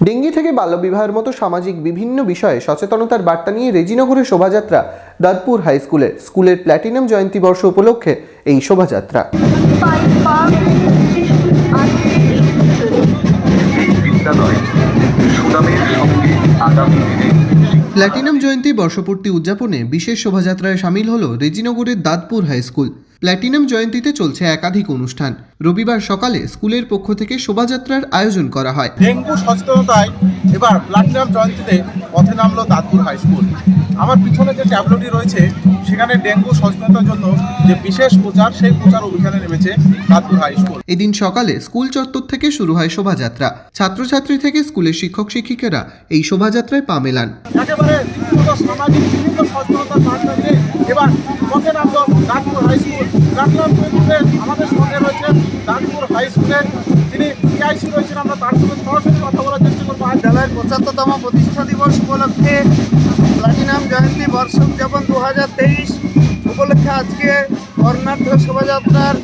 Dengue থেকে বাল্যবিবাহের মতো সামাজিক বিভিন্ন বিষয়ে সচেতনতার বার্তা নিয়ে রেজিনগরের শোভাযাত্রা, দাঁতপুর হাই স্কুলের স্কুলের প্ল্যাটিনাম জয়ন্তী বর্ষ উপলক্ষে এই শোভাযাত্রা। প্ল্যাটিনাম জয়ন্তী বর্ষপূর্তি উদযাপনে বিশেষ শোভাযাত্রায় সামিল হলো রেজিনগরের দাঁতপুর হাই স্কুল। প্ল্যাটিনাম জয়ন্তীতে চলছে একাধিক অনুষ্ঠান। রবিবার সকালে স্কুলের পক্ষ থেকে শোভাযাত্রার আয়োজন করা হয়। ডেঙ্গু সচেতনতায় এবার প্লাটিনাম জয়ন্তীতে পথে নামলো দাঁতপুর হাই স্কুল। আমার পিছনে যে ট্যাবলোটি রয়েছে সেখানে ডেঙ্গু সচেতনতার জন্য যে বিশেষ প্রচার সেই প্রচার অভিযানে নেমেছে দাঁতপুর হাই স্কুল। এদিন সকালে স্কুল চত্বর থেকে শুরু হয় শোভাযাত্রা। ছাত্রছাত্রী থেকে স্কুলের শিক্ষক শিক্ষিকারা এই শোভাযাত্রায় পা মেলান। একেবারে সামাজিক বিভিন্ন স্কুল প্লাটিনাম আমাদের সঙ্গে রয়েছেন দাঁতপুর হাই স্কুলের যিনি পিআইসি রয়েছেন, আমরা তার সঙ্গে সরাসরি কথা বলার চেষ্টা করব। আজ বিদ্যালয়ের পঁচাত্তরতম প্রতিষ্ঠা দিবস উপলক্ষে প্লাটিনাম জয়ন্তী বর্ষ উদযাপন দু হাজার তেইশ। উপলক্ষে আজকে বর্ণাঢ্য শোভাযাত্রার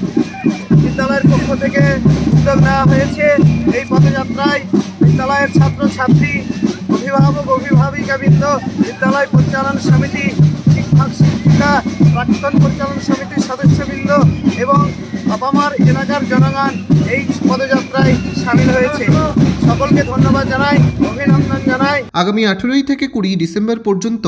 বিদ্যালয়ের পক্ষ থেকে উদ্যোগ নেওয়া হয়েছে। এই পদযাত্রায় বিদ্যালয়ের ছাত্রছাত্রী, অভিভাবক, অভিভাবিকাবৃন্দ, বিদ্যালয় পরিচালন সমিতি প্রাক্তন পরিচালন সমিতির সদস্যবৃন্দ এবং বাবা মার এলাকার জনগণ এই পদযাত্রায় সামিল হয়েছে। সকলকে ধন্যবাদ জানাই অভিনন্দন জানাই। আগামী আঠেরোই থেকে কুড়ি ডিসেম্বর পর্যন্ত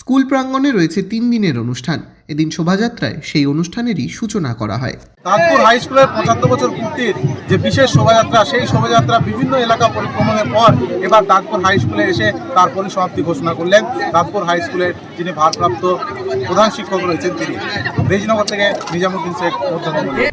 স্কুল প্রাঙ্গণে রয়েছে তিন দিনের অনুষ্ঠান। এদিন শোভাযাত্রায় সেই অনুষ্ঠানেরই সূচনা করা হয়। তাজপুর হাই স্কুলের পঁচাত্তর বছর পূর্তির যে বিশেষ শোভাযাত্রা সেই শোভাযাত্রা বিভিন্ন এলাকা পরিক্রমণের পর এবার তাজপুর হাই স্কুলে এসে তার পরিসমাপ্তি ঘোষণা করলেন। তাজপুর হাই স্কুলের যিনি ভারপ্রাপ্ত প্রধান শিক্ষক রয়েছেন তিনি। রেজিনগর থেকে নিজামুদ্দিন শেখ মধ্যমগ্রী